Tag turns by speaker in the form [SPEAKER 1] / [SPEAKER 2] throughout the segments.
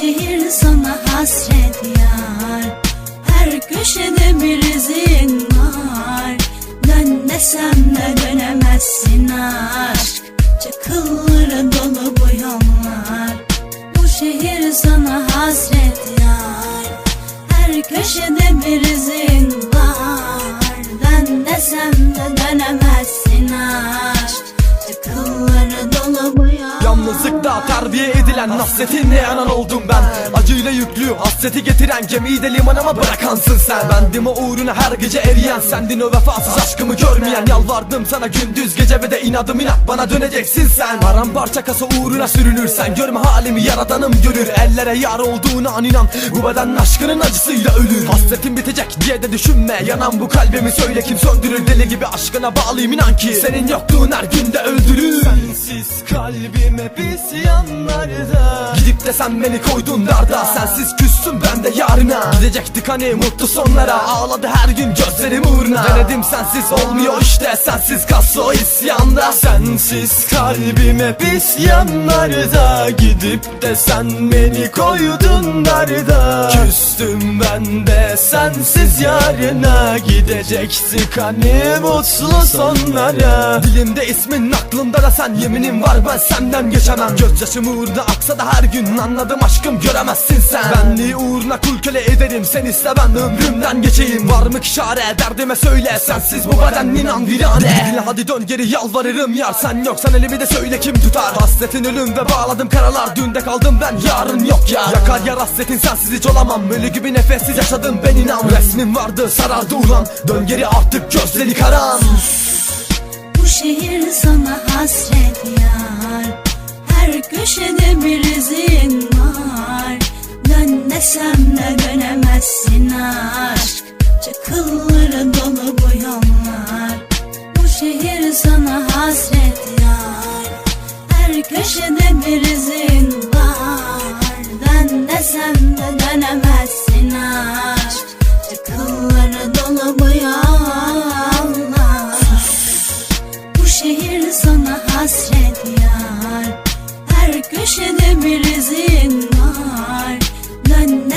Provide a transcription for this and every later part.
[SPEAKER 1] şehir sana hasret yar. Her köşede bir izin var. Dön desem de dönemezsin aşk. Çakılları dolu bu yollar. Bu şehir sana hasret yar. Her köşede bir izin
[SPEAKER 2] Yalnızlıkta terbiye edilen hasretinle yanan oldum ben. Acıyla yüklü hasreti getiren gemiyi de limanıma bırakansın sen. Bendim o uğruna her gece eriyen Sendin o vefasız aşkımı görmeyen. Yalvardım sana gündüz gece ve de inadım inat bana döneceksin sen. Paramparça kasa uğruna sürünürsen Görme halimi yaradanım görür. Ellere yar olduğuna an inan Bu beden aşkının acısıyla ölür. Hasretin bitecek diye de düşünme Yanan bu kalbimi söyle. Kim söndürür Deli gibi aşkına bağlıyım inan ki. Senin yokluğun her günde öldürür Sensiz kalbim hep isyanlarda Gidip de sen beni koydun darda. Sensiz küstüm ben de yarına. Gidecektik hani mutlu sonlara. Ağladı her gün gözlerim uğruna. Denedim sensiz olmuyor işte. Sensiz kalsa o isyanda. Sensiz kalbim hep isyanlarda Gidip de sen beni koydun darda. Küstüm ben de sensiz yarına. Gidecektik hani mutlu sonlara. Dilimde ismin aklımda da sen Yeminim var ben senden geçemem. Gözyaşım uğruna aksa da her gün Anladım aşkım göremezsin sen. Benliği uğruna kul köle ederim Sen iste ben ömrümden geçeyim. Var mı ki çare derdime söyle Sensiz bu beden inan virane. Dinle hadi dön geri yalvarırım yar. Sen yoksan elimi de söyle kim tutar? Hasretin ölüm ve bağladım karalar. Dünde kaldım ben yarın yok ya. Yakar yar hasretin sensiz hiç olamam. Ölü gibi nefessiz yaşadım ben inan. Resmin vardı sarardı ulan. Dön geri artık gözleri karan.
[SPEAKER 1] Bu şehir sana hasret köşede bir izin var. Dön desem de dönemezsin aşk. Çakılları dolu bu yollar. Bu şehir sana hasret yar. Her köşede bir izin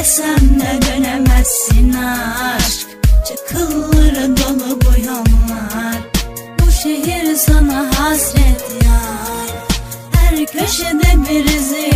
[SPEAKER 1] desem de dönemezsin aşk. Çakılları dolu bu yollar Bu şehir sana hasret yar. Her köşede bir izin